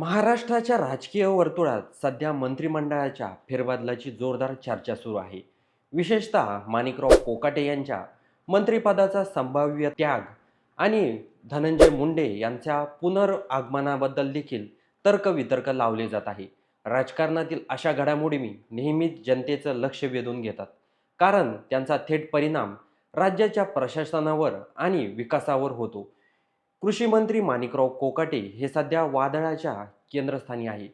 महाराष्ट्राच्या राजकीय वर्तुळात सध्या मंत्रिमंडळाच्या फेरबदलाची जोरदार चर्चा सुरू आहे. विशेषतः माणिकराव कोकाटे यांच्या मंत्रिपदाचा संभाव्य त्याग आणि धनंजय मुंडे यांच्या पुनर्आगमनाबद्दल देखील तर्कवितर्क लावले जात आहे. राजकारणातील अशा घडामोडी नेहमीच जनतेचं लक्ष वेधून घेतात. कारण त्यांचा थेट परिणाम राज्याच्या प्रशासनावर आणि विकासावर होतो. कृषी मंत्री माणिकराव कोकाटे हे सध्या वादळाच्या केंद्रस्थानी आहे.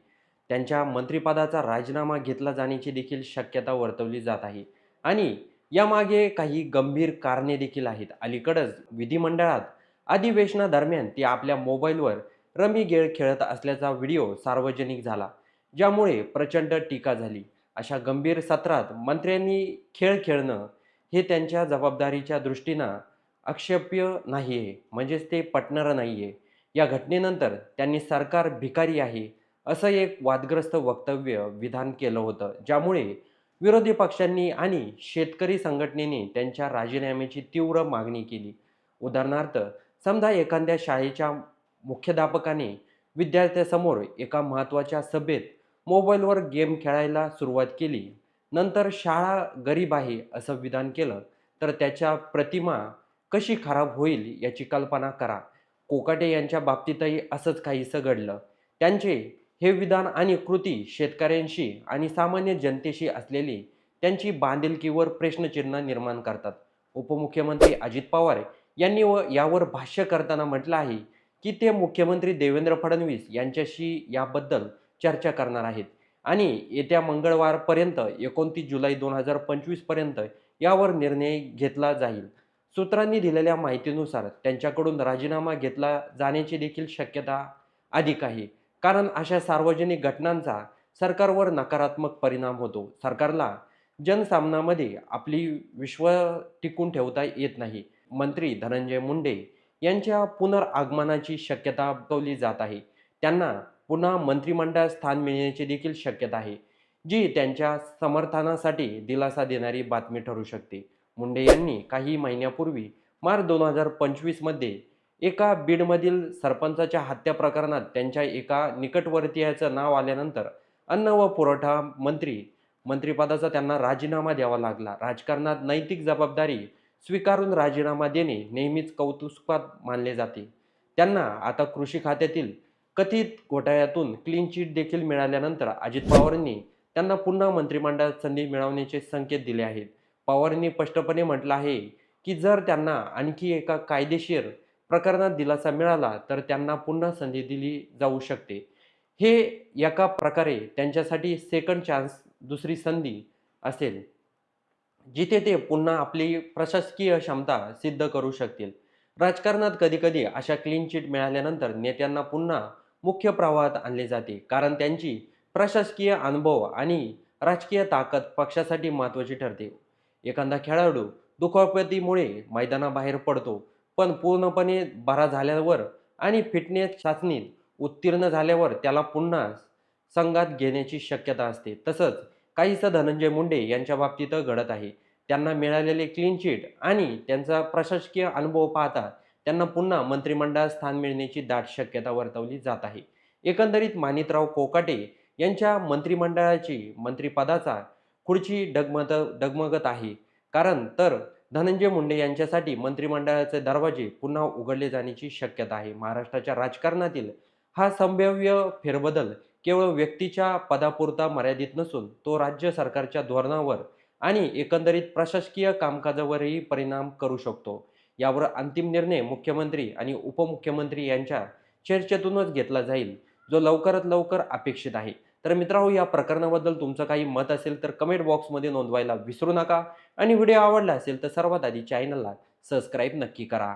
त्यांच्या मंत्रिपदाचा राजीनामा घेतला जाण्याची देखील शक्यता वर्तवली जात आहे. आणि यामागे काही गंभीर कारणे देखील आहेत. अलीकडच विधिमंडळात अधिवेशनादरम्यान ते आपल्या मोबाईलवर रमी गेळ खेळत असल्याचा व्हिडिओ सार्वजनिक झाला ज्यामुळे प्रचंड टीका झाली. अशा गंभीर सत्रात मंत्र्यांनी खेळ खेळणं हे त्यांच्या जबाबदारीच्या दृष्टीनं आक्षेप्य नाही आहे म्हणजेच ते पटणारं नाही आहे या घटनेनंतर त्यांनी सरकार भिकारी आहे असं एक वादग्रस्त वक्तव्य विधान केलं होतं ज्यामुळे विरोधी पक्षांनी आणि शेतकरी संघटनेने त्यांच्या राजीनाम्याची तीव्र मागणी केली. उदाहरणार्थ समजा एखाद्या शाळेच्या मुख्याध्यापकाने विद्यार्थ्यासमोर एका महत्त्वाच्या सभेत मोबाईलवर गेम खेळायला सुरुवात केली नंतर शाळा गरीब आहे असं विधान केलं तर त्याच्या प्रतिमा कशी खराब होईल याची कल्पना करा. कोकाटे यांच्या बाबतीतही असंच काहीसं घडलं. त्यांचे हे विधान आणि कृती शेतकऱ्यांशी आणि सामान्य जनतेशी असलेली त्यांची बांधिलकीवर प्रश्नचिन्ह निर्माण करतात. उपमुख्यमंत्री अजित पवार यांनी व यावर भाष्य करताना म्हटलं आहे की ते मुख्यमंत्री देवेंद्र फडणवीस यांच्याशी याबद्दल चर्चा करणार आहेत आणि येत्या मंगळवारपर्यंत एकोणतीस जुलै दोन हजार पंचवीसपर्यंत यावर निर्णय घेतला जाईल. सूत्रांनी दिलेल्या माहितीनुसार त्यांच्याकडून राजीनामा घेतला जाण्याची देखील शक्यता अधिक आहे. कारण अशा सार्वजनिक घटनांचा सरकारवर नकारात्मक परिणाम होतो. सरकारला जनसामनामध्ये आपली विश्व टिकून ठेवता येत नाही. मंत्री धनंजय मुंडे यांच्या पुनर्आगमनाची शक्यता दाखवली जात आहे. त्यांना पुन्हा मंत्रिमंडळात स्थान मिळण्याची देखील शक्यता आहे जी त्यांच्या समर्थनासाठी दिलासा देणारी बातमी ठरू शकते. मुंडे यांनी काही महिन्यापूर्वी मार्च दोन हजार पंचवीसमध्ये एका बीडमधील सरपंचाच्या हत्या प्रकरणात त्यांच्या एका निकटवर्तीयाचं नाव आल्यानंतर अन्न व पुरवठा मंत्री मंत्रिपदाचा त्यांना राजीनामा द्यावा लागला. राजकारणात नैतिक जबाबदारी स्वीकारून राजीनामा देणे नेहमीच कौतुकात मानले जाते. त्यांना आता कृषी खात्यातील कथित घोटाळ्यातून क्लीन चिट देखील मिळाल्यानंतर अजित पवारांनी त्यांना पुन्हा मंत्रिमंडळात संधी मिळवण्याचे संकेत दिले आहेत. पवारांनी स्पष्टपणे म्हटलं आहे की जर त्यांना आणखी एका कायदेशीर प्रकरणात दिलासा मिळाला तर त्यांना पुन्हा संधी दिली जाऊ शकते. हे एका प्रकारे त्यांच्यासाठी सेकंड चान्स दुसरी संधी असेल जिथे ते पुन्हा आपली प्रशासकीय क्षमता सिद्ध करू शकतील. राजकारणात कधीकधी अशा क्लीन चिट मिळाल्यानंतर नेत्यांना पुन्हा मुख्य प्रवाहात आणले जाते कारण त्यांची प्रशासकीय अनुभव आणि राजकीय ताकद पक्षासाठी महत्त्वाची ठरते. एखादा खेळाडू दुखापतीमुळे मैदानाबाहेर पडतो पण पूर्णपणे बरा झाल्यावर आणि फिटनेस चाचणीत उत्तीर्ण झाल्यावर त्याला पुन्हा संघात घेण्याची शक्यता असते. तसंच काहीसं धनंजय मुंडे यांच्या बाबतीत घडत आहे. त्यांना मिळालेले क्लीन चिट आणि त्यांचा प्रशासकीय अनुभव पाहता त्यांना पुन्हा मंत्रिमंडळात स्थान मिळण्याची दाट शक्यता वर्तवली जात आहे. एकंदरीत मानितराव कोकाटे यांच्या मंत्रिमंडळाची मंत्रिपदाचा खुर्ची डगमत डगमगत आहे. कारण तर धनंजय मुंडे यांच्यासाठी मंत्रिमंडळाचे दरवाजे पुन्हा उघडले जाण्याची शक्यता आहे. महाराष्ट्राच्या राजकारणातील हा संभाव्य फेरबदल केवळ व्यक्तीच्या पदापुरता मर्यादित नसून तो राज्य सरकारच्या धोरणावर आणि एकंदरीत प्रशासकीय कामकाजावरही परिणाम करू शकतो. यावर अंतिम निर्णय मुख्यमंत्री आणि उपमुख्यमंत्री यांच्या चर्चेतूनच घेतला जाईल जो लवकरात लवकर अपेक्षित आहे. तर मित्रांनो या प्रकरणाबद्दल तुमचं काही मत असेल तर कमेंट बॉक्समध्ये नोंदवायला विसरू नका. आणि व्हिडिओ आवडला असेल तर सर्वात आधी चॅनलला सबस्क्राईब नक्की करा.